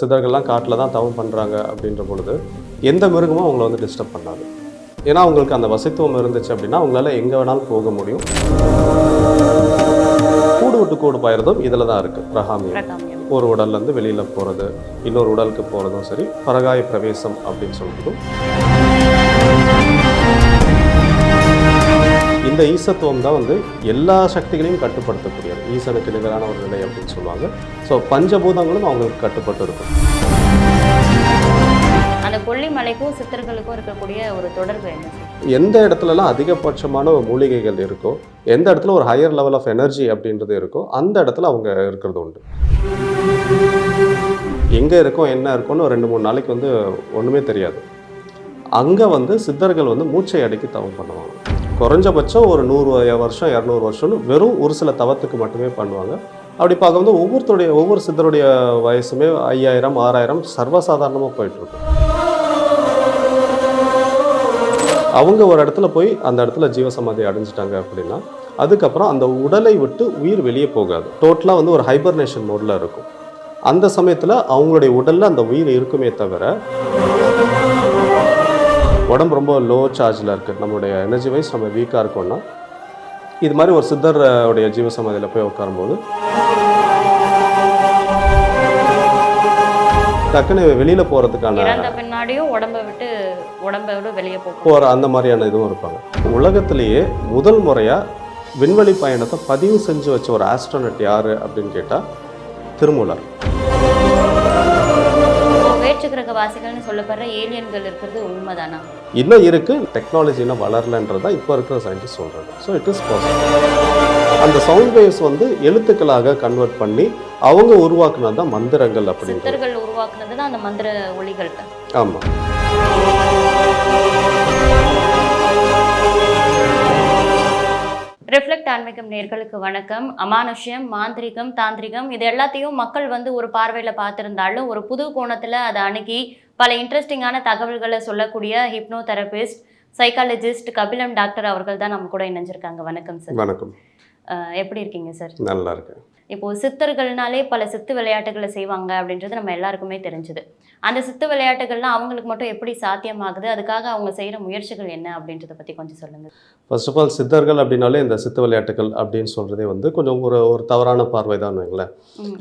சித்தர்கள்லாம் காட்டில் தான் தவம் பண்ணுறாங்க அப்படின்ற பொழுது எந்த மிருகமும் அவங்கள வந்து டிஸ்டர்ப் பண்ணாது. ஏன்னா அவங்களுக்கு அந்த வசித்துவம் இருந்துச்சு அப்படின்னா அவங்களால எங்கே வேணாலும் போக முடியும். கூடு விட்டு கூடு பாயறதும் இதில் தான் இருக்குது பிரகாமியம். பிரகாமியம். ஒரு உடல்லேருந்து வெளியில் போகிறது இன்னொரு உடலுக்கு போகிறதும் சரி பரகாய பிரவேசம் அப்படின்னு சொல்கிறதும் இந்த ஈசத்துவம் தான் வந்து எல்லா சக்திகளையும் கட்டுப்படுத்தக்கூடியது. ஈசனுக்கு நிகரான ஒரு நிலை அப்படின்னு சொல்லுவாங்க. ஸோ பஞ்சபூதங்களும் அவங்களுக்கு கட்டுப்பட்டு இருக்கும். அந்த கொல்லிமலைக்கும் சித்தர்களுக்கும் இருக்கக்கூடிய ஒரு தொடர்பு என்ன? எந்த இடத்துலலாம் அதிகபட்சமான மூலிகைகள் இருக்கோ எந்த இடத்துல ஒரு ஹையர் லெவல் ஆஃப் எனர்ஜி அப்படின்றது இருக்கோ அந்த இடத்துல அவங்க இருக்கிறது உண்டு. எங்கே இருக்கோம் என்ன இருக்கோன்னு ரெண்டு மூணு நாளைக்கு வந்து ஒன்றுமே தெரியாது. அங்கே வந்து சித்தர்கள் வந்து மூச்சை அடக்கி தவம் பண்ணுவாங்க. குறைஞ்சபட்சம் ஒரு நூறு வருஷம் இரநூறு வருஷம்னு வெறும் ஒரு சில தவத்துக்கு மட்டுமே பண்ணுவாங்க. அப்படி பார்க்கும்போது ஒவ்வொருத்தருடைய ஒவ்வொரு சித்தருடைய வயசுமே ஐயாயிரம் ஆறாயிரம் சர்வசாதாரணமாக போயிட்டுருக்கு. அவங்க ஒரு இடத்துல போய் அந்த இடத்துல ஜீவசமாதி அடைஞ்சிட்டாங்க அப்படின்னா அதுக்கப்புறம் அந்த உடலை விட்டு உயிர் வெளியே போகாது. டோட்டலாக வந்து ஒரு ஹைபர்னேஷன் மோடில் இருக்கும். அந்த சமயத்தில் அவங்களுடைய உடலில் அந்த உயிர் இருக்குமே தவிர உடம்பு ரொம்ப லோ சார்ஜில் இருக்குது நம்மளுடைய எனர்ஜி வைஸ் நம்ம வீக்காக இருக்கோம்னா இது மாதிரி ஒரு சித்தர் உடைய ஜீவசமாதியில் போய் உட்காரும்போது டக்குன்னு வெளியில் போகிறதுக்கான பின்னாடியும் உடம்ப விட்டு உடம்ப விட வெளியே போகிற அந்த மாதிரியான இதுவும் இருப்பாங்க. உலகத்திலேயே முதல் முறையாக விண்வெளி பயணத்தை பதிவு செஞ்சு வச்ச ஒரு ஆஸ்ட்ரோனட் யார் அப்படின்னு கேட்டால் திருமூலர். வேற்று கிரக வாசிகள்னு சொல்லப்படுற ஏலியன்கள் இருக்கிறது உண்மைதானா? இன்னும் இருக்குது டெக்னாலஜி இன்னும் வளரலன்றது தான் இப்போ இருக்கிற சயின்டிஸ்ட் சொல்கிறது ஸோ இட் இஸ் பாசிபிள் அந்த சவுண்ட் வேவ்ஸ் வந்து எழுத்துக்களாக கன்வெர்ட் பண்ணி அவங்க உருவாக்குனது தான் மந்திரங்கள் அப்படின்றது. சித்தர்கள் உருவாக்குனது தான் அந்த மந்திர ஒளிகள் ஆமாம் ரிஃப்ளெக்ட் ஆன்மீகம் நேர்களுக்கு வணக்கம். அமானுஷ்யம் மாந்திரிகம் தாந்திரிகம் இது எல்லாத்தையும் மக்கள் வந்து ஒரு பார்வையில் பார்த்துருந்தாலும் ஒரு புது கோணத்தில் அதை அணுகி பல இன்ட்ரெஸ்டிங்கான தகவல்களை சொல்லக்கூடிய ஹிப்னோ தெரபிஸ்ட் சைக்காலஜிஸ்ட் கபிலம் டாக்டர் அவர்கள் தான் நம்ம கூட இணைஞ்சிருக்காங்க. வணக்கம் சார். வணக்கம். எப்படி இருக்கீங்க சார்? நல்லா இருக்கு இப்போ சித்தர்கள்னாலே பல சித்து விளையாட்டுகளை செய்வாங்க அப்படின்றது நம்ம எல்லாருக்குமே தெரிஞ்சுது. அந்த சித்து விளையாட்டுகள்லாம் அவங்களுக்கு மட்டும் எப்படி சாத்தியமாகுது? அதுக்காக அவங்க செய்கிற முயற்சிகள் என்ன அப்படின்றத பற்றி கொஞ்சம் சொல்லுங்க. ஃபர்ஸ்ட் ஆஃப் ஆல் சித்தர்கள் அப்படின்னாலே இந்த சித்து விளையாட்டுகள் அப்படின்னு சொல்கிறதே வந்து கொஞ்சம் ஒரு ஒரு தவறான பார்வை தான் வைங்களேன்.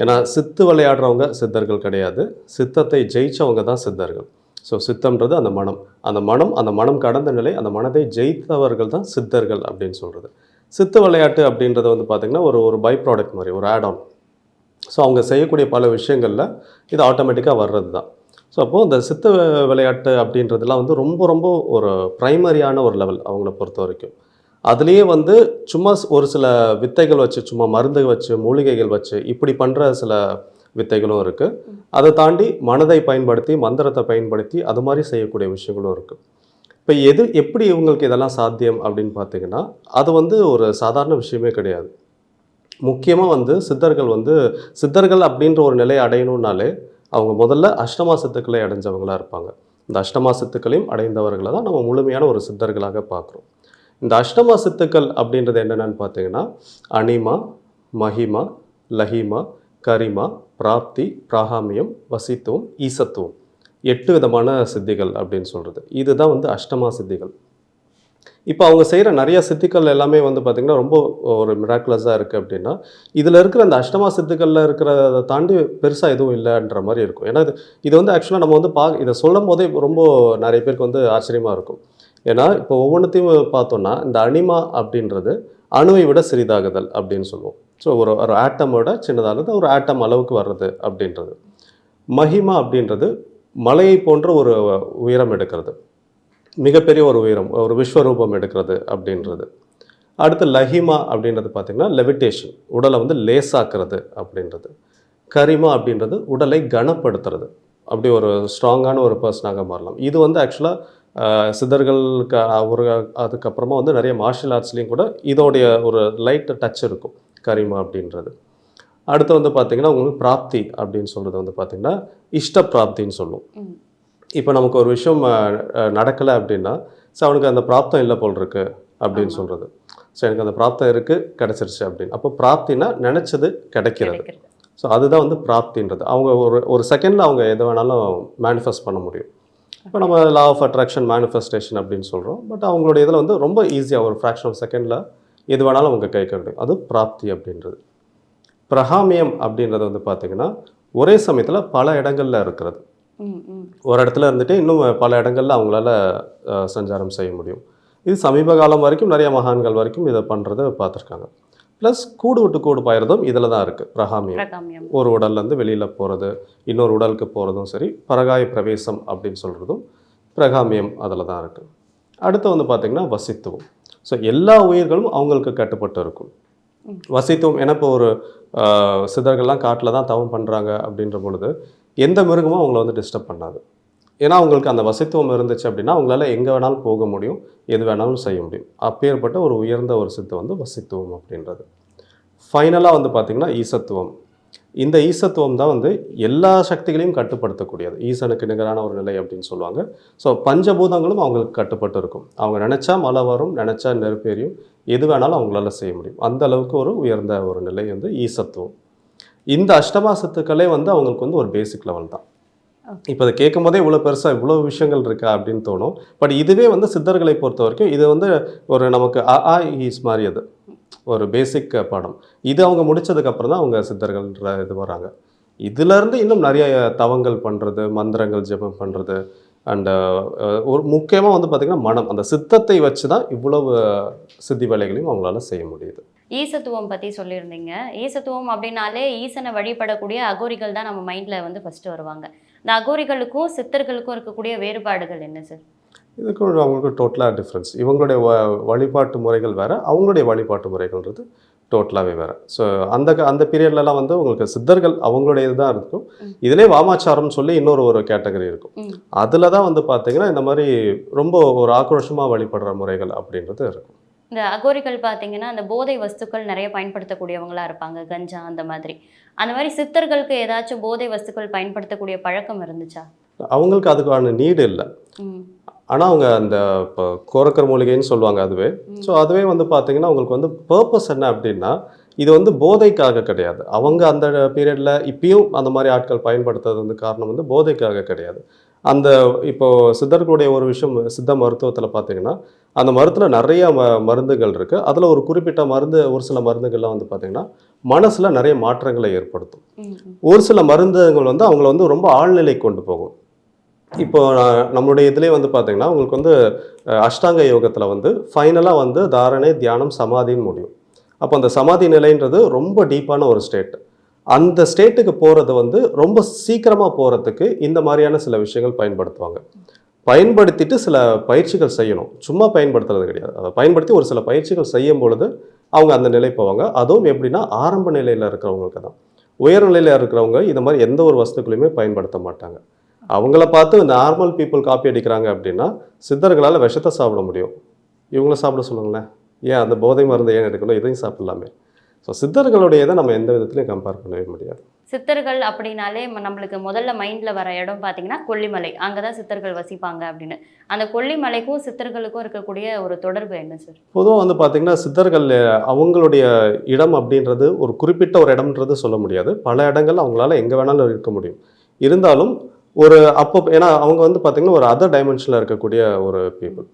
ஏன்னா சித்து விளையாடுறவங்க சித்தர்கள் கிடையாது. சித்தத்தை ஜெயிச்சவங்க தான் சித்தர்கள். ஸோ சித்தம்ன்றது அந்த மனம். அந்த மனம் அந்த மனம் கடந்த நிலை அந்த மனதை ஜெயித்தவர்கள் தான் சித்தர்கள் அப்படின்னு சொல்கிறது சித்து விளையாட்டு அப்படின்றது வந்து பார்த்திங்கன்னா ஒரு ஒரு பை ப்ராடக்ட் மாதிரி ஒரு ஆட் ஆன் ஸோ அவங்க செய்யக்கூடிய பல விஷயங்களில் இது ஆட்டோமேட்டிக்காக வர்றது தான் ஸோ அப்போது இந்த சித்த விளையாட்டு அப்படின்றதுலாம் வந்து ரொம்ப ரொம்ப ஒரு ப்ரைமரியான ஒரு லெவல் அவங்கள பொறுத்த வரைக்கும். அதுலேயே வந்து சும்மா ஒரு சில வித்தைகள் வச்சு சும்மா மருந்து வச்சு மூலிகைகள் வச்சு இப்படி பண்ணுற சில வித்தைகளும் இருக்குது அதை தாண்டி மனதை பயன்படுத்தி மந்திரத்தை பயன்படுத்தி அது மாதிரி செய்யக்கூடிய விஷயங்களும் இருக்குது இப்போ எது எப்படி இவங்களுக்கு இதெல்லாம் சாத்தியம் அப்படின்னு பார்த்தீங்கன்னா அது வந்து ஒரு சாதாரண விஷயமே கிடையாது. முக்கியமாக வந்து சித்தர்கள் வந்து சித்தர்கள் அப்படின்ற ஒரு நிலையை அடையணும்னாலே அவங்க முதல்ல அஷ்டமா சித்துக்களை அடைஞ்சவங்களா இருப்பாங்க. இந்த அஷ்டமா சித்துக்களையும் அடைந்தவர்களை தான் நம்ம முழுமையான ஒரு சித்தர்களாக பார்க்குறோம் இந்த அஷ்டமா சித்துக்கள் அப்படின்றது என்னென்னு பார்த்தீங்கன்னா அனிமா மஹிமா லஹிமா கரிமா பிராப்தி பிராகாமியம் வசித்துவம் ஈசத்துவம். எட்டு விதமான சித்திகள் அப்படின்னு சொல்கிறது இதுதான் வந்து அஷ்டமா சித்திகள். இப்போ அவங்க செய்கிற நிறைய சித்திகள் எல்லாமே வந்து பார்த்திங்கன்னா ரொம்ப ஒரு மிராக்குலஸாக இருக்குது அப்படின்னா இதில் இருக்கிற அந்த அஷ்டமா சித்துக்களில் இருக்கிறத தாண்டி பெருசாக எதுவும் இல்லைன்ற மாதிரி இருக்கும். ஏன்னா இது இது வந்து ஆக்சுவலாக நம்ம வந்து பா இதை சொல்லும் போதே ரொம்ப நிறைய பேருக்கு வந்து ஆச்சரியமாக இருக்கும். ஏன்னா இப்போ ஒவ்வொன்றத்தையும் பார்த்தோன்னா இந்த அனிமா அப்படின்றது அணுவை விட சிறிதாகுதல் அப்படின்னு சொல்லுவோம். ஸோ ஒரு ஒரு ஆட்டமோட சின்னதானது ஒரு ஆட்டம் அளவுக்கு வர்றது அப்படின்றது. மகிமா அப்படின்றது மலையை போன்ற ஒரு உயரம் எடுக்கிறது. மிகப்பெரிய ஒரு உயரம் ஒரு விஸ்வரூபம் எடுக்கிறது அப்படின்றது. அடுத்து லஹிமா அப்படின்றது பார்த்திங்கன்னா லெவிட்டேஷன் உடலை வந்து லேசாக்குறது அப்படின்றது. கரிமா அப்படின்றது உடலை கனப்படுத்துறது. அப்படி ஒரு ஸ்ட்ராங்கான ஒரு பர்சனாக மாறலாம். இது வந்து ஆக்சுவலாக சித்தர்களுக்கு ஒரு அதுக்கப்புறமா வந்து நிறைய மார்ஷியல் ஆர்ட்ஸ்லேயும் கூட இதோடைய ஒரு லைட் டச் இருக்கும் கரிமா அப்படின்றது. அடுத்து வந்து பார்த்திங்கன்னா உங்களுக்கு பிராப்தி அப்படின்னு சொல்கிறது வந்து பார்த்திங்கன்னா இஷ்ட பிராப்தின்னு சொல்லுவோம் ம். இப்போ நமக்கு ஒரு விஷயம் நடக்கலை அப்படின்னா ஸோ அவனுக்கு அந்த பிராப்தம் இல்லை போல் இருக்கு அப்படின்னு. சொல்கிறது ஸோ எனக்கு அந்த பிராப்தம் இருக்குது கிடச்சிருச்சு அப்படின்னு. அப்போ பிராப்தினா நினச்சது கிடைக்கிறது. ஸோ அதுதான் வந்து பிராப்தின்றது. அவங்க ஒரு ஒரு செகண்டில் அவங்க எதை வேணாலும் மேனிஃபெஸ்ட் பண்ண முடியும். இப்போ நம்ம லா ஆஃப் அட்ராக்ஷன் மேனிஃபெஸ்டேஷன் அப்படின்னு சொல்கிறோம் பட் அவங்களுடைய இதில் வந்து ரொம்ப ஈஸியாக ஒரு ஃப்ராக்ஷன் ஆஃப் செகண்டில் எது வேணாலும் அவங்க கை முடியும் அது பிராப்தி அப்படின்றது. பிரகாமியம் அப்படின்றது வந்து பார்த்திங்கன்னா ஒரே சமயத்தில் பல இடங்களில் இருக்கிறது. ஒரு இடத்துல இருந்துட்டு இன்னும் பல இடங்கள்ல அவங்களால சஞ்சாரம் செய்ய முடியும். இது சமீப காலம் வரைக்கும் நிறைய மகான்கள் வரைக்கும் இதை பண்ணுறதை பார்த்துருக்காங்க. ப்ளஸ் கூடு விட்டு கூடு பாயிறதும் இதில் தான் இருக்குது பிரகாமியம். ஒரு உடல்லேருந்து வெளியில் போகிறது இன்னொரு உடலுக்கு போகிறதும் சரி பரகாய பிரவேசம் அப்படின்னு சொல்கிறதும் பிரகாமியம் அதில் தான் இருக்குது அடுத்து வந்து பார்த்திங்கன்னா வசித்துவம். ஸோ எல்லா உயிர்களும் அவங்களுக்கு கட்டுப்பட்டு இருக்கும். வசித்துவம் ஏன்னா இப்போ ஒரு ஆஹ், சித்தர்கள்லாம் காட்டில் தான் தவம் பண்ணுறாங்க அப்படின்ற பொழுது எந்த மிருகமும் அவங்கள வந்து டிஸ்டர்ப் பண்ணாது. ஏன்னா அவங்களுக்கு அந்த வசித்துவம் இருந்துச்சு அப்படின்னா அவங்களால எங்கே வேணாலும் போக முடியும் எது வேணாலும் செய்ய முடியும். அப்பேற்பட்ட ஒரு உயர்ந்த ஒரு சித்து வந்து வசித்துவம் அப்படின்றது. ஃபைனலாக வந்து பார்த்திங்கன்னா ஈசத்துவம். இந்த ஈசத்துவம் தான் வந்து எல்லா சக்திகளையும் கட்டுப்படுத்தக்கூடியது. ஈசனுக்கு நிகரான ஒரு நிலை அப்படின்னு சொல்லுவாங்க. ஸோ பஞ்சபூதங்களும் அவங்களுக்கு கட்டுப்பட்டு இருக்கும் அவங்க நினச்சா மழை வரும் நினச்சா நெருப்பு எரியும் எது வேணாலும் அவங்களால செய்ய முடியும். அந்த அளவுக்கு ஒரு உயர்ந்த ஒரு நிலை வந்து ஈசத்துவம். இந்த அஷ்டமா சத்துக்களே வந்து அவங்களுக்கு வந்து ஒரு பேசிக் லெவல் தான். இப்போ அதை கேட்கும் போதே இவ்வளோ பெருசாக இவ்வளோ விஷயங்கள் இருக்கா அப்படின்னு தோணும். பட் இதுவே வந்து சித்தர்களை பொறுத்த வரைக்கும் இது வந்து ஒரு நமக்கு அ ஆ ஈஸ் மாதிரி அது. ஒரு பேசிக் பாடம். இது அவங்க முடிச்சதுக்கப்புறம் தான் அவங்க சித்தர்கள்ன்ற இது வராங்க இதுலேருந்து இன்னும் நிறைய தவங்கள் பண்ணுறது மந்திரங்கள் ஜெபம் பண்ணுறது அண்டு ஒரு முக்கியமாக வந்து பார்த்திங்கன்னா மனம். அந்த சித்தத்தை வச்சு தான் இவ்வளவு சித்தி வேலைகளையும் அவங்களால செய்ய முடியுது. ஈசத்துவம் பற்றி சொல்லியிருந்தீங்க. ஈசத்துவம் அப்படின்னாலே ஈசனை வழிபடக்கூடிய அகோரிகள் தான் நம்ம மைண்டில் வந்து ஃபஸ்ட்டு வருவாங்க. இந்த அகோரிகளுக்கும் சித்தர்களுக்கும் இருக்கக்கூடிய வேறுபாடுகள் என்ன சார் இதுக்கு அவங்களுக்கு டோட்டலாக டிஃப்ரென்ஸ் இவங்களுடைய வ- வழிபாட்டு முறைகள் வேறு அவங்களுடைய வழிபாட்டு முறைகள்ன்றது டோட்டலாகவே வேறு. ஸோ அந்த அந்த பீரியட்லலாம் வந்து உங்களுக்கு சித்தர்கள் அவங்களுடைய இதுதான் இருக்கும். இதிலே வாமாச்சாரம்னு சொல்லி இன்னொரு ஒரு கேட்டகரி இருக்கும். அதில் தான் வந்து பார்த்தீங்கன்னா இந்த மாதிரி ரொம்ப ஒரு ஆக்ரோஷமாக வழிபடுற முறைகள் அப்படின்றது இருக்கும். இந்த அகோரிகள் பார்த்தீங்கன்னா அந்த போதை வஸ்துக்கள் நிறைய பயன்படுத்தக்கூடியவங்களா இருப்பாங்க. கஞ்சா அந்த மாதிரி. அந்த மாதிரி சித்தர்களுக்கு ஏதாச்சும் போதை வஸ்துக்கள் பயன்படுத்தக்கூடிய பழக்கம் இருந்துச்சா? அவங்களுக்கு அதுக்கான நீடு இல்லை. ஆனால் அவங்க அந்த இப்போ கோரக்கர் மூலிகைன்னு சொல்லுவாங்க அதுவே. ஸோ அதுவே வந்து பார்த்தீங்கன்னா அவங்களுக்கு வந்து பர்பஸ் என்ன அப்படின்னா இது வந்து போதைக்காக கிடையாது. அவங்க அந்த பீரியடில் இப்பயும் அந்த மாதிரி ஆட்கள் பயன்படுத்துறது வந்து காரணம் வந்து போதைக்காக கிடையாது. அந்த இப்போ சித்தர்களுடைய ஒரு விஷயம் சித்த மருத்துவத்தில் பார்த்தீங்கன்னா அந்த மருத்தில் நிறைய ம மருந்துகள் இருக்குது அதில் ஒரு குறிப்பிட்ட மருந்து ஒரு சில மருந்துகள்லாம் வந்து பார்த்தீங்கன்னா மனசில் நிறைய மாற்றங்களை ஏற்படுத்தும். ஒரு சில மருந்துகள் வந்து அவங்கள வந்து ரொம்ப ஆழ்நிலை கொண்டு போகும். இப்போ நம்மளுடைய இதுலேயே வந்து பார்த்தீங்கன்னா உங்களுக்கு வந்து அஷ்டாங்க யோகத்தில் வந்து ஃபைனலாக வந்து தாரணை தியானம் சமாதின்னு முடியும். அப்போ அந்த சமாதி நிலைன்றது ரொம்ப டீப்பான ஒரு ஸ்டேட் அந்த ஸ்டேட்டுக்கு போகிறது வந்து ரொம்ப சீக்கிரமாக போகிறதுக்கு இந்த மாதிரியான சில விஷயங்கள் பயன்படுத்துவாங்க. பயன்படுத்திட்டு சில பயிற்சிகள் செய்யணும். சும்மா பயன்படுத்துறது கிடையாது. அதை பயன்படுத்தி ஒரு சில பயிற்சிகள் செய்யும் பொழுது அவங்க அந்த நிலை போவாங்க. அதுவும் எப்படின்னா ஆரம்ப நிலையில் இருக்கிறவங்களுக்கு தான். உயர்நிலையில் இருக்கிறவங்க இந்த மாதிரி எந்த ஒரு வஸ்துக்களையுமே பயன்படுத்த மாட்டாங்க. அவங்கள பார்த்து நார்மல் பீப்புள் காப்பி அடிக்கிறாங்க அப்படின்னா சித்தர்களால் விஷத்தை சாப்பிட முடியும். இவங்கள சாப்பிட சொல்லுங்களேன். ஏன் அந்த போதை மருந்து ஏன் எடுக்கணும்? இதையும் சாப்பிடலாமே. ஸோ சித்தர்களுடைய இதை நம்ம எந்த விதத்துலையும் கம்பேர் பண்ணவே முடியாது. சித்தர்கள் அப்படின்னாலே நம்மளுக்கு முதல்ல மைண்டில் வர இடம் பார்த்தீங்கன்னா கொல்லிமலை. அங்கே தான் சித்தர்கள் வசிப்பாங்க அப்படின்னு. அந்த கொல்லிமலைக்கும் சித்தர்களுக்கும் இருக்கக்கூடிய ஒரு தொடர்பு என்ன சார் பொதுவாக வந்து பார்த்திங்கன்னா சித்தர்கள் அவங்களுடைய இடம் அப்படின்றது ஒரு குறிப்பிட்ட ஒரு இடம்ன்றது சொல்ல முடியாது. பல இடங்கள் அவங்களால எங்கே வேணாலும் இருக்க முடியும். இருந்தாலும் ஒரு அப்போ ஏன்னா அவங்க வந்து பார்த்திங்கன்னா ஒரு அதர் டைமென்ஷனில் இருக்கக்கூடிய ஒரு பீப்புள்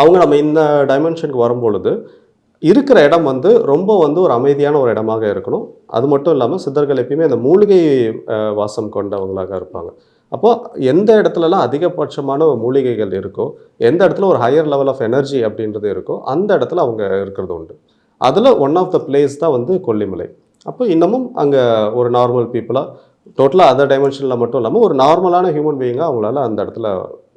அவங்க நம்ம இந்த டைமென்ஷனுக்கு வரும்பொழுது இருக்கிற இடம் வந்து ரொம்ப வந்து ஒரு அமைதியான ஒரு இடமாக இருக்கணும். அது மட்டும் இல்லாமல் சித்தர்கள் எப்பயுமே அந்த மூலிகை வாசம் கொண்டவங்களாக இருப்பாங்க. அப்போது எந்த இடத்துலலாம் அதிகபட்சமான மூலிகைகள் இருக்கோ எந்த இடத்துல ஒரு ஹையர் லெவல் ஆஃப் எனர்ஜி அப்படின்றது இருக்கோ அந்த இடத்துல அவங்க இருக்கிறது உண்டு. அதில் ஒன் ஆஃப் த பிளேஸ் தான் வந்து கொல்லிமலை. அப்போ இன்னமும் அங்கே ஒரு நார்மல் பீப்புளாக டோட்டலாக அதர் டைமென்ஷனில் மட்டும் இல்லாமல் ஒரு நார்மலான ஹியூமன் பீயிங்காக அவங்களால அந்த இடத்துல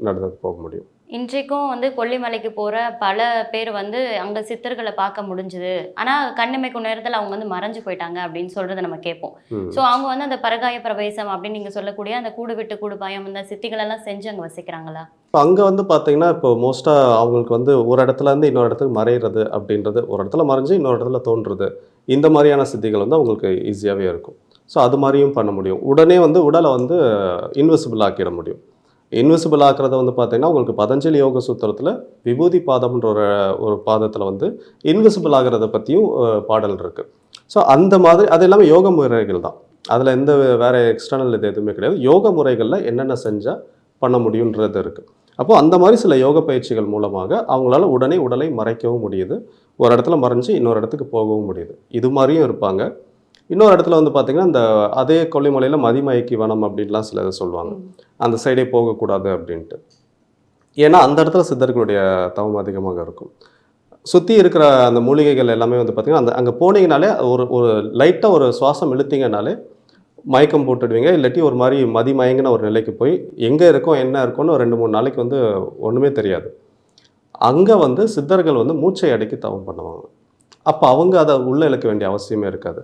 நடந்து போக முடியும். இன்றைக்கும் வந்து கொல்லிமலைக்கு போகிற பல பேர் வந்து அங்கே சித்தர்களை பார்க்க முடிஞ்சுது. ஆனால் கண்ணிமைக்கும் நேரத்தில் அவங்க வந்து மறைஞ்சு போயிட்டாங்க அப்படின்னு சொல்கிறத நம்ம கேட்போம். ஸோ அவங்க வந்து அந்த பரகாய பிரவேசம் அப்படின்னு நீங்கள் சொல்லக்கூடிய அந்த கூடு விட்டு கூடு பாயம் அந்த சித்திகளெல்லாம் செஞ்சு அங்கே வசிக்கிறாங்களா? இப்போ அங்கே வந்து பார்த்தீங்கன்னா இப்போ மோஸ்ட்டாக அவங்களுக்கு வந்து ஒரு இடத்துல இருந்து இன்னொரு இடத்துக்கு மறையிறது அப்படின்றது ஒரு இடத்துல மறைஞ்சு இன்னொரு இடத்துல தோன்றுறது இந்த மாதிரியான சித்திகள் வந்து அவங்களுக்கு ஈஸியாகவே இருக்கும். ஸோ அது மாதிரியும் பண்ண முடியும். உடனே வந்து உடலை வந்து இன்விசிபிள் ஆக்கிட முடியும். இன்விசிபிள் ஆக்கிறத வந்து பார்த்தீங்கன்னா உங்களுக்கு பதஞ்சலி யோக சூத்திரத்தில் விபூதி பாதம்ன்ற ஒரு ஒரு பாதத்தில் வந்து இன்விசிபிள் ஆகிறத பற்றியும் பாடல் இருக்குது ஸோ அந்த மாதிரி அது எல்லாமே யோக முறைகள் தான். அதில் எந்த வேறு எக்ஸ்டர்னல் இது எதுவுமே கிடையாது. யோக முறைகளில் என்னென்ன செஞ்சால் பண்ண முடியுன்றது இருக்குது அப்போது அந்த மாதிரி சில யோக பயிற்சிகள் மூலமாக அவங்களால உடனே உடலை மறைக்கவும் முடியுது. ஒரு இடத்துல மறைஞ்சு இன்னொரு இடத்துக்கு போகவும் முடியுது. இது மாதிரியும் இருப்பாங்க. இன்னொரு இடத்துல வந்து பார்த்திங்கன்னா இந்த அதே கொல்லிமலையில் மதிமயக்கி வனம் அப்படின்லாம் சில சொல்லுவாங்க. அந்த சைடே போகக்கூடாது அப்படின்ட்டு. ஏன்னா அந்த இடத்துல சித்தர்களுடைய தவம் அதிகமாக இருக்கும். சுற்றி இருக்கிற அந்த மூலிகைகள் எல்லாமே வந்து பார்த்திங்கன்னா அந்த அங்கே போனீங்கனாலே ஒரு ஒரு லைட்டாக ஒரு சுவாசம் இழுத்தீங்கனாலே மயக்கம் போட்டுடுவீங்க. இல்லாட்டி ஒரு மாதிரி மதி மயங்கின ஒரு நிலைக்கு போய் எங்கே இருக்கோம் என்ன இருக்கோன்னு ரெண்டு மூணு நாளைக்கு வந்து ஒன்றுமே தெரியாது. அங்கே வந்து சித்தர்கள் வந்து மூச்சை அடக்கி தவம் பண்ணுவாங்க. அப்போ அவங்க அதை உள்ளே இழுக்க வேண்டிய அவசியமே இருக்காது.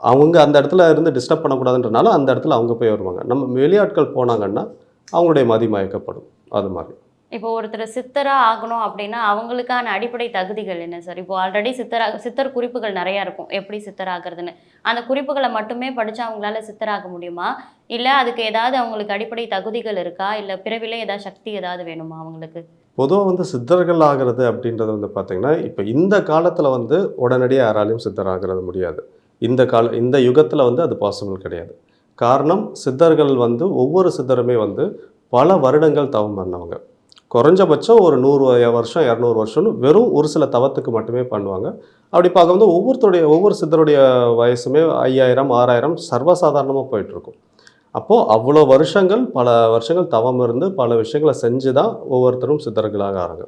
அவங்க அந்த இடத்துல இருந்து டிஸ்டர்ப் பண்ணக்கூடாதுன்றனால அந்த இடத்துல அவங்க போய் வருவாங்க. நம்ம வெளியாட்கள் போனாங்கன்னா அவங்களுடைய மதி மயக்கப்படும். அது மாதிரி. இப்போ ஒருத்தர் சித்தரா ஆகணும் அப்படின்னா அவங்களுக்கான அடிப்படை தகுதிகள் என்ன சார்? இப்போ ஆல்ரெடி சித்தரா சித்தர் குறிப்புகள் நிறைய இருக்கும். எப்படி சித்தர் ஆகுறதுன்னு அந்த குறிப்புகளை மட்டுமே படிச்சு அவங்களால சித்தராக முடியுமா? இல்ல அதுக்கு ஏதாவது அவங்களுக்கு அடிப்படை தகுதிகள் இருக்கா? இல்ல பிறவிலே ஏதாவது சக்தி ஏதாவது வேணுமா அவங்களுக்கு? பொதுவாக வந்து சித்தர்கள் ஆகிறது அப்படின்றது வந்து பார்த்திங்கன்னா இப்போ இந்த காலத்தில் வந்து உடனடியாக யாராலையும் சித்தர் ஆகிறது முடியாது. இந்த கால இந்த யுகத்தில் வந்து அது பாசிபிள் கிடையாது. காரணம் சித்தர்கள் வந்து ஒவ்வொரு சித்தருமே வந்து பல வருடங்கள் தவம் பண்ணவங்க. குறைஞ்சபட்சம் ஒரு நூறு வருஷம் இரநூறு வருஷம்னு வெறும் ஒரு சில தவத்துக்கு மட்டுமே பண்ணுவாங்க. அப்படி பார்க்கும்போது ஒவ்வொருத்தருடைய ஒவ்வொரு சித்தருடைய வயசுமே ஐயாயிரம் ஆறாயிரம் சர்வசாதாரணமாக போயிட்டுருக்கும். அப்போது அவ்வளோ வருஷங்கள் பல வருஷங்கள் தவம் இருந்து பல விஷயங்களை செஞ்சு தான் ஒவ்வொருத்தரும் சித்தர்களாக ஆறாங்க.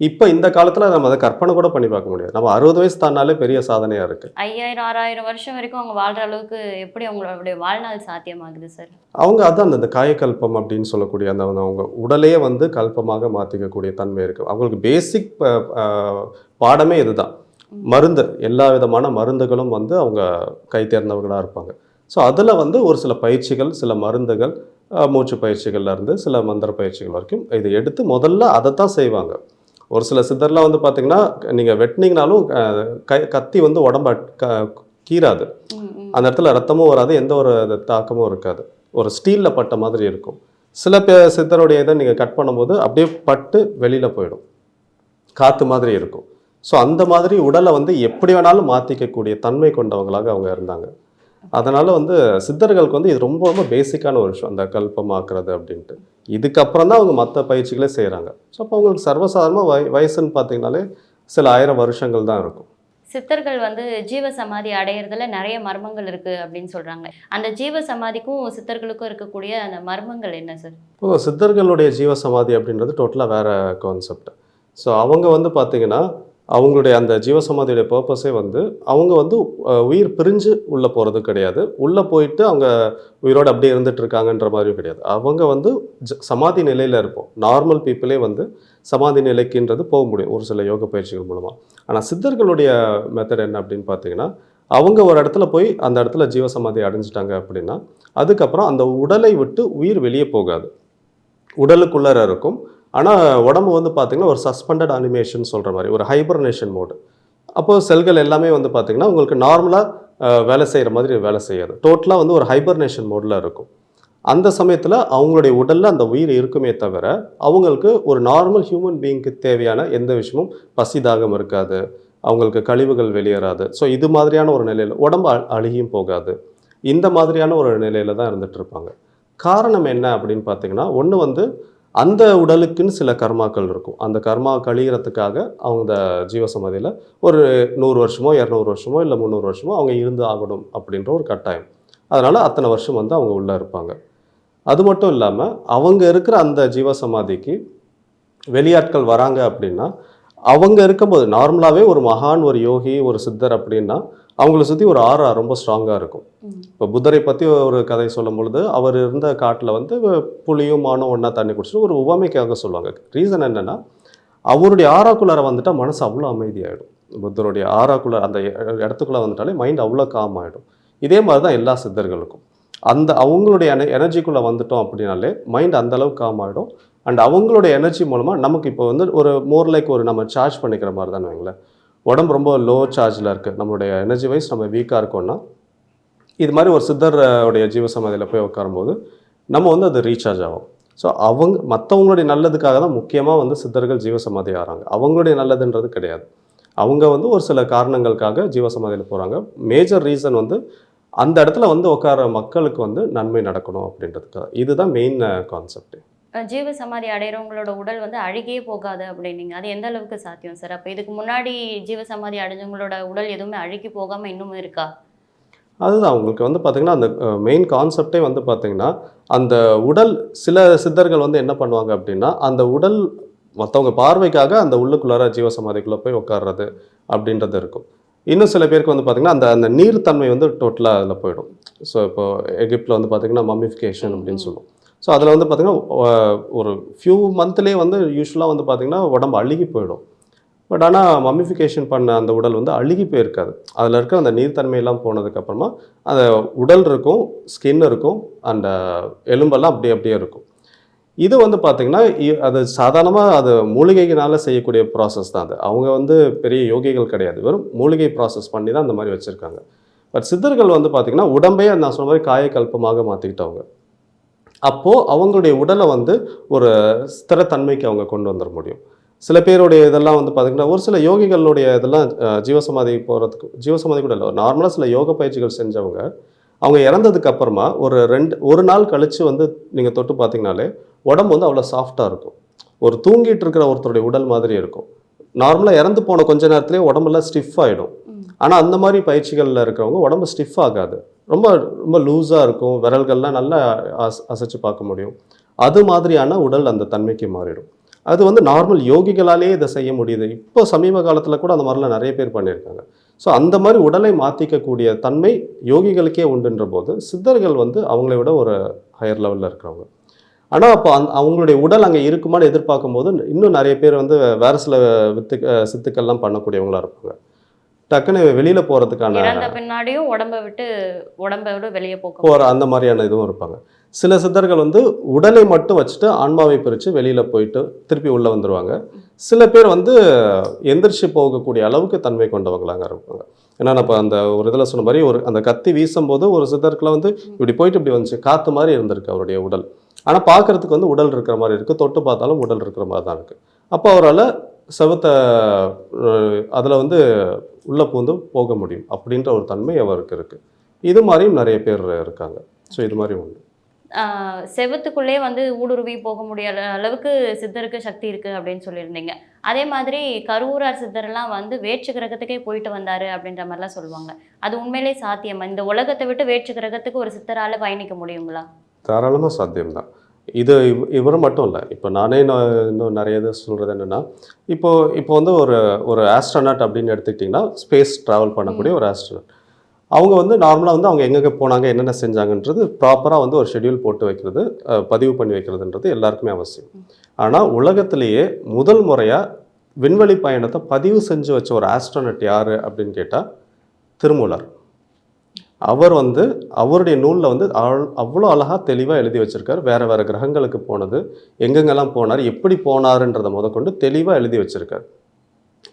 இப்போ இந்த காலத்தில் நம்ம அதை கற்பனை கூட பண்ணி பார்க்க முடியாது. நம்ம அறுபது வயசு தாண்டாலே பெரிய சாதனையாக இருக்குது ஐயாயிரம் ஆறாயிரம் வருஷம் வரைக்கும் அவங்க வாழ்ற அளவுக்கு எப்படி அவங்களுடைய வாழ்நாள் சாத்தியமாகுது சார்? அவங்க அதான் அந்த காயக்கல்பம் அப்படின்னு சொல்லக்கூடிய அந்த அவங்க உடலையே வந்து கல்பமாக மாற்றிக்கக்கூடிய தன்மை இருக்குது அவங்களுக்கு பேசிக் பாடமே இதுதான். மருந்து எல்லா விதமான மருந்துகளும் வந்து அவங்க கை தேர்ந்தவர்களாக இருப்பாங்க. ஸோ அதில் வந்து ஒரு சில பயிற்சிகள் சில மருந்துகள் மூச்சு பயிற்சிகள்ல இருந்து சில மந்திர பயிற்சிகள் வரைக்கும் இதை எடுத்து முதல்ல அதை தான் செய்வாங்க. ஒரு சில சித்தர்லாம் வந்து பார்த்தீங்கன்னா நீங்கள் வெட்டினீங்கனாலும் கை கத்தி வந்து உடம்ப க ம். அந்த இடத்துல ரத்தமும் வராது எந்த ஒரு தாக்கமும் இருக்காது. ஒரு ஸ்டீலில் பட்ட மாதிரி இருக்கும். சில பே சித்தருடைய இதை நீங்கள் கட் பண்ணும்போது அப்படியே பட்டு வெளியில் போயிடும். காற்று மாதிரி இருக்கும். ஸோ அந்த மாதிரி உடலை வந்து எப்படி வேணாலும் மாற்றிக்கக்கூடிய தன்மை கொண்டவங்களாக அவங்க இருந்தாங்க. அதனால் வந்து சித்தர்களுக்கு வந்து இது ரொம்ப ரொம்ப பேசிக்கான ஒரு விஷயம். அந்த கல்பமாக்குறது அப்படின்ட்டு. இதுக்கப்புறம் தான் அவங்க மற்ற பயிற்சிகளே செய்கிறாங்க ஸோ அப்போ அவங்களுக்கு சர்வசாதாரணமாக வய வயசுன்னு பார்த்தீங்கனாலே சில ஆயிரம் வருஷங்கள் தான் இருக்கும். சித்தர்கள் வந்து ஜீவ சமாதி அடையிறதுல நிறைய மர்மங்கள் இருக்கு அப்படின்னு சொல்றாங்க. அந்த ஜீவ சமாதிக்கும் சித்தர்களுக்கும் இருக்கக்கூடிய அந்த மர்மங்கள் என்ன சார் இப்போ சித்தர்களுடைய ஜீவசமாதி அப்படின்றது டோட்டலாக வேற கான்செப்ட் ஸோ அவங்க வந்து பார்த்தீங்கன்னா அவங்களுடைய அந்த ஜீவசமாதியுடைய பர்பஸே வந்து அவங்க வந்து உயிர் பிரிஞ்சு உள்ளே போகிறது கிடையாது. உள்ளே போயிட்டு அவங்க உயிரோடு அப்படியே இருந்துட்டு இருக்காங்கன்ற மாதிரியும் கிடையாது. அவங்க வந்து ஜ- சமாதி நிலையில் இருப்போம். நார்மல் பீப்புளே வந்து சமாதி நிலைக்குன்றது போக முடியும் ஒரு சில யோக பயிற்சிகள் மூலமாக ஆனால் சித்தர்களுடைய மெத்தட் என்ன அப்படின்னு பார்த்தீங்கன்னா அவங்க ஒரு இடத்துல போய் அந்த இடத்துல ஜீவசமாதி அடைஞ்சிட்டாங்க அப்படின்னா அதுக்கப்புறம் அந்த உடலை விட்டு உயிர் வெளியே போகாது. உடலுக்குள்ளார இருக்கும். ஆனால் உடம்பு வந்து பார்த்திங்கன்னா ஒரு சஸ்பெண்டட் அனிமேஷன் சொல்கிற மாதிரி ஒரு ஹைபர்னேஷன் மோடு அப்போது செல்கள் எல்லாமே வந்து பார்த்திங்கன்னா உங்களுக்கு நார்மலாக வேலை செய்கிற மாதிரி வேலை செய்யாது. டோட்டலாக வந்து ஒரு ஹைபர்னேஷன் மோடில் இருக்கும். அந்த சமயத்தில் அவங்களுடைய உடலில் அந்த உயிர் இருக்குமே தவிர அவங்களுக்கு ஒரு நார்மல் ஹியூமன் பீயிங்க்கு தேவையான எந்த விஷயமும் பசி தாகம் இருக்காது. அவங்களுக்கு கழிவுகள் வெளியேறாது. ஸோ இது மாதிரியான ஒரு நிலையில் உடம்பு அழுகியும் போகாது. இந்த மாதிரியான ஒரு நிலையில் தான் இருந்துகிட்ருப்பாங்க காரணம் என்ன அப்படின்னு பார்த்தீங்கன்னா ஒன்று வந்து அந்த உடலுக்குன்னு சில கர்மாக்கள் இருக்கும். அந்த கர்மா கழிகிறதுக்காக அவங்க இந்த ஜீவசமாதியில் ஒரு நூறு வருஷமோ இரநூறு வருஷமோ இல்லை முந்நூறு வருஷமோ அவங்க இருந்து ஆகணும் அப்படின்ற ஒரு கட்டாயம். அதனால் அத்தனை வருஷம் வந்து அவங்க உள்ளே இருப்பாங்க. அது மட்டும் இல்லாமல் அவங்க இருக்கிற அந்த ஜீவசமாதிக்கு வெளியாட்கள் வராங்க அப்படின்னா அவங்க இருக்கும்போது நார்மலாகவே ஒரு மகான் ஒரு யோகி ஒரு சித்தர் அப்படின்னா அவங்கள சுற்றி ஒரு ஆறா ரொம்ப ஸ்ட்ராங்காக இருக்கும். இப்போ புத்தரை பற்றி ஒரு கதை சொல்லும் பொழுது அவர் இருந்த காட்டில் வந்து புலியும் மானும் ஒன்றா தண்ணி குடிச்சிட்டு ஒரு உவமைக்காக சொல்லுவாங்க. ரீசன் என்னென்னா அவருடைய ஆறாக்குள்ளார வந்துட்டா மனசு அவ்வளோ அமைதியாயிடும். புத்தருடைய ஆறாக்குள்ள அந்த இடத்துக்குள்ள வந்துட்டாலே மைண்ட் அவ்வளோ காம் ஆகிடும் இதே மாதிரி தான் எல்லா சித்தர்களுக்கும். அந்த அவங்களுடைய என எனர்ஜிக்குள்ளே வந்துட்டோம் அப்படின்னாலே மைண்ட் அந்த அளவுக்கு காம் ஆகிடும் அண்ட் அவங்களுடைய எனர்ஜி மூலமாக நமக்கு இப்போ வந்து ஒரு மோர் லைக் ஒரு நம்ம சார்ஜ் பண்ணிக்கிற மாதிரி தான் வைங்களேன். உடம்பு ரொம்ப லோ சார்ஜில் இருக்குது நம்மளுடைய எனர்ஜி வைஸ் நம்ம வீக்காக இருக்கோம்னா இது மாதிரி ஒரு சித்தருடைய ஜீவசமாதியில் போய் உட்காரும்போது நம்ம வந்து அது ரீசார்ஜ் ஆகும். ஸோ அவங்க மற்றவங்களுடைய நல்லதுக்காக தான் முக்கியமாக வந்து சித்தர்கள் ஜீவசமாதி ஆகிறாங்க அவங்களுடைய நல்லதுன்றது கிடையாது. அவங்க வந்து ஒரு சில காரணங்களுக்காக ஜீவசமாதியில் போகிறாங்க மேஜர் ரீசன் வந்து அந்த இடத்துல வந்து உட்கார மக்களுக்கு வந்து நன்மை நடக்கணும் அப்படின்றதுக்காக. இதுதான் மெயின் கான்செப்ட் uh, ஜீவ சமாதி அடைகிறவங்களோட உடல் வந்து அழுகியே போகாது அப்படின்னீங்க. அது எந்த அளவுக்கு சாத்தியம் சார்? அப்போ இதுக்கு முன்னாடி ஜீவ சமாதி அடைஞ்சவங்களோட உடல் எதுவுமே அழுகி போகாமல் இன்னும் இருக்கா? அதுதான் உங்களுக்கு வந்து பார்த்தீங்கன்னா அந்த மெயின் கான்செப்டே வந்து பார்த்தீங்கன்னா அந்த உடல் சில சித்தர்கள் வந்து என்ன பண்ணுவாங்க அப்படின்னா அந்த உடல் மற்றவங்க பார்வைக்காக அந்த உள்ளுக்குள்ளார ஜீவசமாதிக்குள்ளே போய் உட்கார்றது அப்படின்றது இருக்கும். இன்னும் சில பேருக்கு வந்து பார்த்தீங்கன்னா அந்த அந்த நீர்த்தன்மை வந்து டோட்டலாக அதில் போயிடும். ஸோ இப்போ எகிப்டில் வந்து பார்த்தீங்கன்னா மம்மிஃபிகேஷன் அப்படின்னு சொல்லுவோம். ஸோ அதில் வந்து பார்த்திங்கன்னா ஒரு ஃபியூ மந்த்லேயே வந்து யூஸ்வலாக வந்து பார்த்தீங்கன்னா உடம்பு அழுகி போயிடும். பட் ஆனால் மம்மிஃபிகேஷன் பண்ண அந்த உடல் வந்து அழுகி போயிருக்காது. அதில் இருக்க அந்த நீர்த்தன்மையெல்லாம் போனதுக்கப்புறமா அந்த உடல் இருக்கும் ஸ்கின் இருக்கும் அந்த எலும்பெல்லாம் அப்படியே அப்படியே இருக்கும். இது வந்து பார்த்திங்கன்னா இ- அது சாதாரணமாக அது மூலிகைகளால் செய்யக்கூடிய ப்ராசஸ் தான் அது. அவங்க வந்து பெரிய யோகிகள் கிடையாது. வெறும் மூலிகை ப்ராசஸ் பண்ணி தான் அந்த மாதிரி வச்சுருக்காங்க. பட் சித்தர்கள் வந்து பார்த்திங்கன்னா உடம்பே நான் சொன்ன மாதிரி காயக்கல்பமாக மாற்றிக்கிட்டவங்க அப்போது அவங்களுடைய உடலை வந்து ஒரு ஸ்திரத்தன்மைக்கு அவங்க கொண்டு வந்துட முடியும். சில பேருடைய இதெல்லாம் வந்து பார்த்திங்கன்னா ஒரு சில யோகிகளுடைய இதெல்லாம் ஜீவசமாதி போகிறதுக்கு ஜீவசமாதி கூட இல்லை நார்மலாக சில யோக பயிற்சிகள் செஞ்சவங்க அவங்க இறந்ததுக்கு அப்புறமா ஒரு ரெண்டு ஒரு நாள் கழித்து வந்து நீங்கள் தொட்டு பார்த்தீங்கனாலே உடம்பு வந்து அவ்வளோ சாஃப்டாக இருக்கும். ஒரு தூங்கிட்டு இருக்கிற ஒருத்தருடைய உடல் மாதிரி இருக்கும். நார்மலாக இறந்து போன கொஞ்ச நேரத்துலேயே உடம்பெல்லாம் ஸ்டிஃப் ஆகிடும் ஆனால் அந்த மாதிரி பயிற்சிகளில் இருக்கிறவங்க உடம்பு ஸ்டிஃப் ஆகாது. ரொம்ப ரொம்ப லூஸாக இருக்கும். விரல்கள்லாம் நல்லா அஸ் அசைச்சு பார்க்க முடியும். அது மாதிரியான உடல் அந்த தன்மைக்கு மாறிடும். அது வந்து நார்மல் யோகிகளாலே இதை செய்ய முடியுது. இப்போ சமீப காலத்தில் கூட அந்த மாதிரிலாம் நிறைய பேர் பண்ணியிருக்காங்க. ஸோ அந்த மாதிரி உடலை மாற்றிக்கக்கூடிய தன்மை யோகிகளுக்கே உண்டுன்ற போது சித்தர்கள் வந்து அவங்களை விட ஒரு ஹையர் லெவலில் இருக்கிறவங்க. ஆனால் அப்போ அந் அவங்களுடைய உடல் அங்கே இருக்குமான்னு எதிர்பார்க்கும் போது இன்னும் நிறைய பேர் வந்து வேறு சில வித்து சித்துக்கள்லாம் பண்ணக்கூடியவங்களா இருப்பாங்க. டக்குன்னு வெளியில் போகிறதுக்கான இறந்த பின்னாடியும் உடம்ப விட்டு உடம்ப விட வெளியே போக போகிற அந்த மாதிரியான இதுவும் இருப்பாங்க. சில சித்தர்கள் வந்து உடலை மட்டும் வச்சுட்டு ஆன்மாவை பிரித்து வெளியில் போயிட்டு திருப்பி உள்ளே வந்துடுவாங்க சில பேர் வந்து எந்திரிச்சு போகக்கூடிய அளவுக்கு தன்மை கொண்டவங்களாங்க இருப்பாங்க. ஏன்னா நான் இப்போ அந்த ஒரு இதில் சொன்ன மாதிரி ஒரு அந்த கத்தி வீசும்போது ஒரு சித்தருக்குலாம் வந்து இப்படி போயிட்டு இப்படி வந்துச்சு. காற்று மாதிரி இருந்திருக்கு அவருடைய உடல். ஆனால் பார்க்கறதுக்கு வந்து உடல் இருக்கிற மாதிரி இருக்குது தொட்டு பார்த்தாலும் உடல் இருக்கிற மாதிரி தான் இருக்குது அப்போ அவரால் செவத்தை அதில் வந்து உள்ளே பூந்து போக முடியும் அப்படின்ற ஒரு தன்மை அவருக்கு இருக்குது இது மாதிரியும் நிறைய பேர் இருக்காங்க. ஸோ இது மாதிரி உண்டு. செவுத்துக்குள்ளே வந்து ஊடுருவி போக முடியாத அளவுக்கு சித்தருக்கு சக்தி இருக்கு அப்படின்னு சொல்லியிருந்தீங்க. அதே மாதிரி கரூரார் சித்தர்லாம் வந்து வேற்று கிரகத்துக்கே போயிட்டு வந்தாரு அப்படின்ற மாதிரிலாம் சொல்லுவாங்க. அது உண்மையிலே சாத்தியமா? இந்த உலகத்தை விட்டு வேற்று கிரகத்துக்கு ஒரு சித்தரால பயணிக்க முடியுங்களா? தாராளமாக சாத்தியம்தான். இது இவ- இவர் மட்டும் இல்லை. இப்போ நானே நான் இன்னும் நிறைய இது சொல்கிறது என்னென்னா இப்போ இப்போ வந்து ஒரு ஒரு ஆஸ்ட்ரோனாட் அப்படின்னு எடுத்துக்கிட்டிங்கன்னா ஸ்பேஸ் ட்ராவல் பண்ணக்கூடிய ஒரு ஆஸ்ட்ரோனாட் அவங்க வந்து நார்மலாக வந்து அவங்க எங்கெங்கே போனாங்க என்னென்ன செஞ்சாங்கன்றது ப்ராப்பராக வந்து ஒரு ஷெட்யூல் போட்டு வைக்கிறது பதிவு பண்ணி வைக்கிறதுன்றது எல்லாருக்குமே அவசியம். ஆனால் உலகத்திலேயே முதல் முறையாக விண்வெளி பயணத்தை பதிவு செஞ்சு வச்ச ஒரு ஆஸ்ட்ரோனட் யார் அப்படின்னு கேட்டால் திருமூலர். அவர் வந்து அவருடைய நூலில் வந்து அவ்வளோ அழகாக தெளிவாக எழுதி வச்சுருக்கார். வேறு வேறு கிரகங்களுக்கு போனது எங்கெங்கெல்லாம் போனார் எப்படி போனாருன்றதை முதற்கொண்டு தெளிவாக எழுதி வச்சுருக்கார்.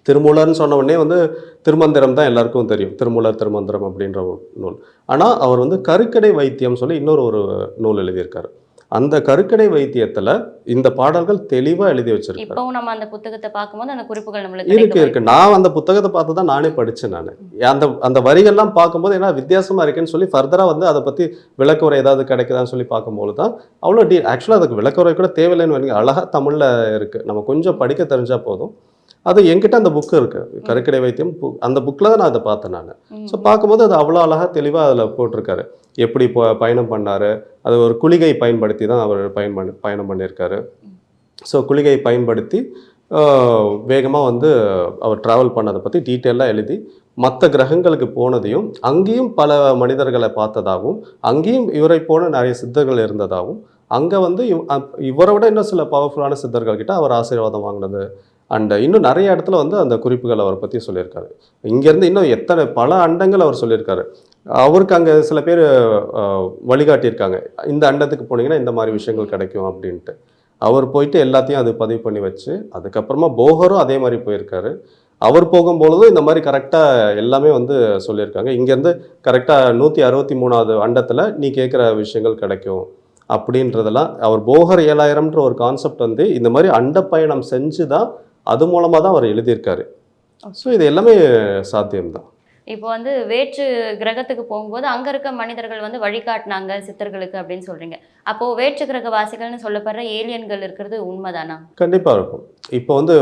திருமூலர்னு சொன்ன உடனே வந்து திருமந்திரம் தான் எல்லாருக்கும் தெரியும். திருமூலர் திருமந்திரம் அப்படின்ற ஒரு நூல். ஆனால் அவர் வந்து கருக்கடை வைத்தியம் சொல்லி இன்னொரு ஒரு நூல் எழுதியிருக்காரு. அந்த கருக்கடை வைத்தியத்தில் இந்த பாடல்கள் தெளிவாக எழுதி வச்சிருக்காரு. இப்பவும் நம்ம அந்த புத்தகத்தை பார்க்கும்போது அந்த குறிப்புகள் நம்மளுக்கு இருக்கு இருக்கு. நான் அந்த புத்தகத்தை பார்த்து தான் நானே படித்தேன் நான். அந்த அந்த வரிகள்லாம் பார்க்கும்போது ஏன்னா வித்தியாசமா இருக்குன்னு சொல்லி ஃபர்தராக வந்து அதை பற்றி விளக்குறை ஏதாவது கிடைக்குதான்னு சொல்லி பார்க்கும்போது தான் அவ்வளோ டீ ஆக்சுவலாக அதுக்கு விளக்குறை கூட தேவையில்லைன்னு வைங்க அழகாக தமிழில் இருக்குது நம்ம கொஞ்சம் படிக்க தெரிஞ்சா போதும். அது என்கிட்ட அந்த புக்கு இருக்குது கருக்கடை வைத்தியம் அந்த புக்கில் தான் நான் அதை பார்த்தேன் நான். ஸோ பார்க்கும்போது அது அவ்வளோ அழகாக தெளிவாக அதில் போட்டிருக்காரு. எப்படி இப்போ பயணம் பண்ணாரு. அது ஒரு குளிகை பயன்படுத்தி தான் அவர் பயன் பண்ணி பயணம் பண்ணியிருக்காரு. ஸோ குளிகை பயன்படுத்தி வேகமாக வந்து அவர் ட்ராவல் பண்ணதை பற்றி டீட்டெயிலாக எழுதி மற்ற கிரகங்களுக்கு போனதையும் அங்கேயும் பல மனிதர்களை பார்த்ததாகவும் அங்கேயும் இவரை போல நிறைய சித்தர்கள் இருந்ததாகவும் அங்கே வந்து இவ்- இவரை விட இன்னும் சில பவர்ஃபுல்லான சித்தர்கள் கிட்ட அவர் ஆசீர்வாதம் வாங்கினது. அண்ட் இன்னும் நிறைய இடத்துல வந்து அந்த குறிப்புகள் அவரை பற்றி சொல்லியிருக்காரு. இங்கேருந்து இன்னும் எத்தனை பல அண்டங்கள் அவர் சொல்லியிருக்காரு. அவருக்கு அங்கே சில பேர் வழிகாட்டியிருக்காங்க. இந்த அண்டத்துக்கு போனீங்கன்னா இந்த மாதிரி விஷயங்கள் கிடைக்கும் அப்படின்ட்டு. அவர் போயிட்டு எல்லாத்தையும் அது பதிவு பண்ணி வச்சு அதுக்கப்புறமா போகரும் அதே மாதிரி போயிருக்காரு. அவர் போகும்பொழுதும் இந்த மாதிரி கரெக்டாக எல்லாமே வந்து சொல்லியிருக்காங்க. இங்கேருந்து கரெக்டாக நூற்றி அறுபத்தி மூணாவது அண்டத்தில் நீ கேட்குற விஷயங்கள் கிடைக்கும் அப்படின்றதெல்லாம் அவர் போகர் ஏழாயிரம்ன்ற ஒரு கான்செப்ட் வந்து இந்த மாதிரி அண்ட பயணம் செஞ்சு தான் அது மூலமாக தான் அவர் எழுதியிருக்காரு. ஸோ இது எல்லாமே சாத்தியம்தான். இப்போ வந்து வேற்று கிரகத்துக்கு போகும்போது அங்க இருக்க மனிதர்கள் வந்து வழிகாட்டினாங்க சித்தர்களுக்கு அப்படின்னு சொல்றீங்க. அப்போ வேற்று கிரக வாசிகள்னு சொல்லப்படுற ஏலியன்கள் இருக்கிறது உண்மைதானா? கண்டிப்பாக இருக்கும். இப்போ வந்து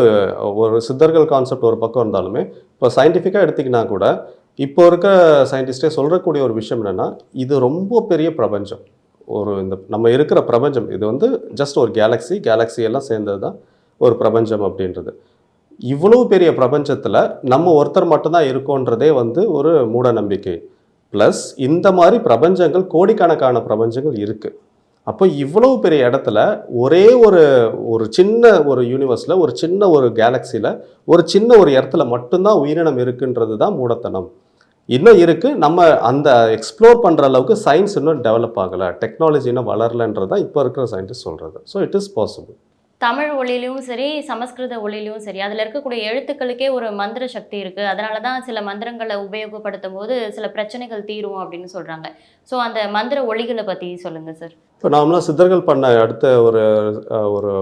ஒரு சித்தர்கள் கான்செப்ட் ஒரு பக்கம் இருந்தாலுமே இப்போ சயின்டிஃபிக்காக எடுத்திங்கன்னா கூட இப்போ இருக்க சயின்டிஸ்டே சொல்கிறக்கூடிய ஒரு விஷயம் என்னென்னா இது ரொம்ப பெரிய பிரபஞ்சம். ஒரு இந்த நம்ம இருக்கிற பிரபஞ்சம் இது வந்து ஜஸ்ட் ஒரு கேலக்ஸி கேலக்ஸி எல்லாம் சேர்ந்தது தான் ஒரு பிரபஞ்சம் அப்படின்றது. இவ்வளவு பெரிய பிரபஞ்சத்தில் நம்ம ஒருத்தர் மட்டும்தான் இருக்கோன்றதே வந்து ஒரு மூட நம்பிக்கை ப்ளஸ் இந்த மாதிரி பிரபஞ்சங்கள் கோடிக்கணக்கான பிரபஞ்சங்கள் இருக்குது அப்போ இவ்வளவு பெரிய இடத்துல ஒரே ஒரு ஒரு சின்ன ஒரு யூனிவர்ஸில் ஒரு சின்ன ஒரு கேலக்சியில் ஒரு சின்ன ஒரு இடத்துல மட்டும்தான் உயிரினம் இருக்குன்றது தான் மூடத்தனம். இன்னும் இருக்குது நம்ம அந்த எக்ஸ்ப்ளோர் பண்ணுற அளவுக்கு சயின்ஸ் இன்னும் டெவலப் ஆகலை. டெக்னாலஜி இன்னும் வளரலன்றது தான் இப்போ இருக்கிற சயின்டிஸ்ட் சொல்கிறது so it is possible Tamil ஒளியிலையும் சரி சமஸ்கிருத ஒளியிலையும் சரி அதில் இருக்கக்கூடிய எழுத்துக்களுக்கே ஒரு மந்திர சக்தி இருக்குது அதனால தான் சில மந்திரங்களை உபயோகப்படுத்தும் போது சில பிரச்சனைகள் தீரும் அப்படின்னு சொல்கிறாங்க ஸோ அந்த மந்திர ஒளிகளை பற்றி சொல்லுங்கள் சார் இப்போ நாமளாம் சித்தர்கள் பண்ண அடுத்த ஒரு ஒரு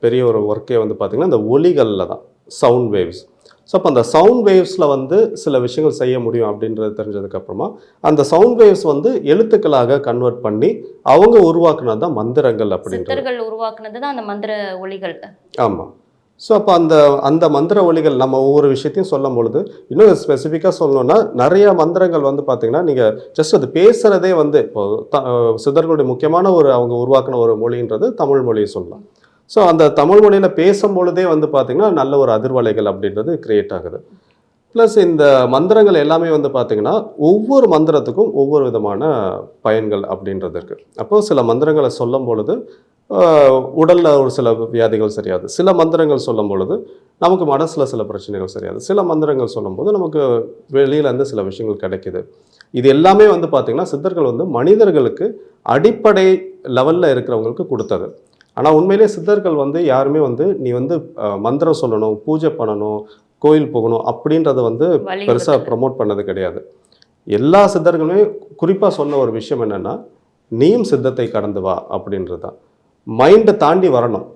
பெரிய ஒரு ஒர்க்கே வந்து பார்த்திங்கன்னா இந்த ஒலிகளில் தான் சவுண்ட் வேவ்ஸ் ஸோ அப்போ அந்த சவுண்ட் வேவ்ஸில் வந்து சில விஷயங்கள் செய்ய முடியும் அப்படின்றது தெரிஞ்சதுக்கப்புறமா அந்த சவுண்ட் வேவ்ஸ் வந்து எழுத்துக்களாக கன்வெர்ட் பண்ணி அவங்க உருவாக்குனது தான் மந்திரங்கள் அப்படின்றது. உருவாக்குனது தான் அந்த மந்திர ஒளிகள் ஆமாம் ஸோ அப்போ அந்த அந்த மந்திர ஒலிகள் நம்ம ஒவ்வொரு விஷயத்தையும் சொல்லும் பொழுது இன்னும் ஸ்பெசிஃபிக்காக சொல்லணும்னா நிறைய மந்திரங்கள் வந்து பார்த்தீங்கன்னா நீங்கள் ஜஸ்ட் அது பேசுகிறதே வந்து இப்போ த சித்தர்களுடைய முக்கியமான ஒரு அவங்க உருவாக்கின ஒரு மொழின்றது தமிழ் மொழியை சொல்லலாம். ஸோ அந்த தமிழ் மொழியில் பேசும் பொழுதே வந்து பார்த்தீங்கன்னா நல்ல ஒரு அதிர்வலைகள் அப்படின்றது க்ரியேட் ஆகுது. ப்ளஸ் இந்த மந்திரங்கள் எல்லாமே வந்து பார்த்தீங்கன்னா ஒவ்வொரு மந்திரத்துக்கும் ஒவ்வொரு விதமான பயன்கள் அப்படின்றது இருக்குது அப்போது சில மந்திரங்களை சொல்லும் பொழுது உடலில் ஒரு சில வியாதிகள் சரியாது. சில மந்திரங்கள் சொல்லும் பொழுது நமக்கு மனசில் சில பிரச்சனைகள் சரியாது. சில மந்திரங்கள் சொல்லும்போது நமக்கு வெளியிலேருந்து சில விஷயங்கள் கிடைக்குது. இது எல்லாமே வந்து பார்த்திங்கன்னா சித்தர்கள் வந்து மனிதர்களுக்கு அடிப்படை லெவலில் இருக்கிறவங்களுக்கு கொடுத்தது. ஆனால் உண்மையிலேயே சித்தர்கள் வந்து யாருமே வந்து நீ வந்து மந்திரம் சொல்லணும் பூஜை பண்ணணும் கோயில் போகணும் அப்படின்றத வந்து பெருசாக ப்ரமோட் பண்ணது கிடையாது. எல்லா சித்தர்களுமே குறிப்பாக சொன்ன ஒரு விஷயம் என்னன்னா நீயும் சித்தத்தை கடந்து வா அப்படின்றது தான். மைண்டை தாண்டி வரணும்.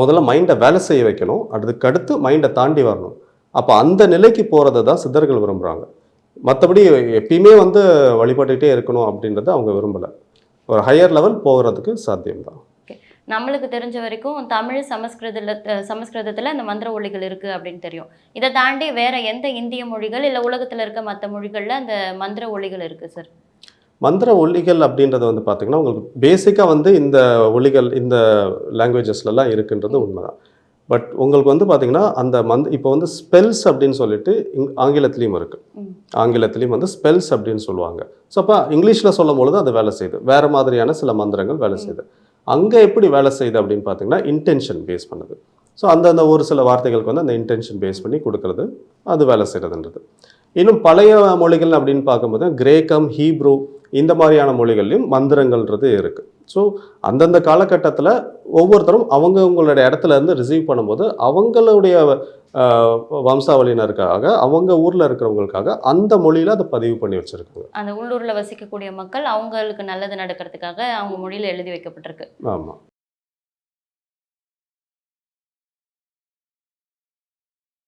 முதல்ல மைண்டை வேலை செய்ய வைக்கணும். அதுக்கு அடுத்து மைண்டை தாண்டி வரணும். அப்போ அந்த நிலைக்கு போகிறத தான் சித்தர்கள் விரும்புகிறாங்க மற்றபடி எப்பயுமே வந்து வழிபட்டுக்கிட்டே இருக்கணும் அப்படின்றத அவங்க விரும்பலை. ஒரு ஹையர் லெவல் போகிறதுக்கு சாத்தியம்தான். நம்மளுக்கு தெரிஞ்ச வரைக்கும் தமிழ் சமஸ்கிருதத்தில் சமஸ்கிருதத்தில் இந்த மந்திர ஒளிகள் இருக்குது அப்படின்னு தெரியும். இதை தாண்டி வேற எந்த இந்திய மொழிகள் இல்லை உலகத்தில் இருக்க மற்ற மொழிகளில் அந்த மந்திர ஒளிகள் இருக்குது சார் மந்திர ஒலிகள் அப்படின்றது வந்து பார்த்தீங்கன்னா உங்களுக்கு பேசிக்காக வந்து இந்த ஒலிகள் இந்த லாங்குவேஜஸ்லலாம் இருக்குன்றது உண்மைதான். பட் உங்களுக்கு வந்து பார்த்தீங்கன்னா அந்த மந்த் இப்போ வந்து ஸ்பெல்ஸ் அப்படின்னு சொல்லிட்டு இங் ஆங்கிலத்துலேயும் இருக்குது. ஆங்கிலத்துலேயும் வந்து ஸ்பெல்ஸ் அப்படின்னு சொல்லுவாங்க. ஸோ அப்போ இங்கிலீஷில் சொல்லும் பொழுது அது வேலை செய்யுது. வேறு மாதிரியான சில மந்திரங்கள் வேலை செய்யுது. அங்கே எப்படி வேலை செய்யுது அப்படின்னு பார்த்தீங்கன்னா இன்டென்ஷன் பேஸ் பண்ணுது. ஸோ அந்தந்த ஒரு சில வார்த்தைகளுக்கு வந்து அந்த இன்டென்ஷன் பேஸ் பண்ணி கொடுக்கறது அது வேலை செய்கிறதுன்றது இன்னும் பழைய மொழிகள் அப்படின்னு பார்க்கும்போது கிரேக்கம் ஹீப்ரூ இந்த மாதிரியான மொழிகள்லையும் மந்திரங்கள்ன்றது இருக்குது ஸோ அந்தந்த காலகட்டத்தில் ஒவ்வொருத்தரும் அவங்கவுங்களுடைய இடத்துல இருந்து ரிசீவ் பண்ணும்போது அவங்களுடைய வம்சாவளியினருக்காக அவங்க ஊரில் இருக்கிறவங்களுக்காக அந்த மொழியில் அதை பதிவு பண்ணி வச்சுருக்காங்க. அந்த உள்ளூரில் வசிக்கக்கூடிய மக்கள் அவங்களுக்கு நல்லது நடக்கிறதுக்காக அவங்க மொழியில் எழுதி வைக்கப்பட்டிருக்கு. ஆமாம்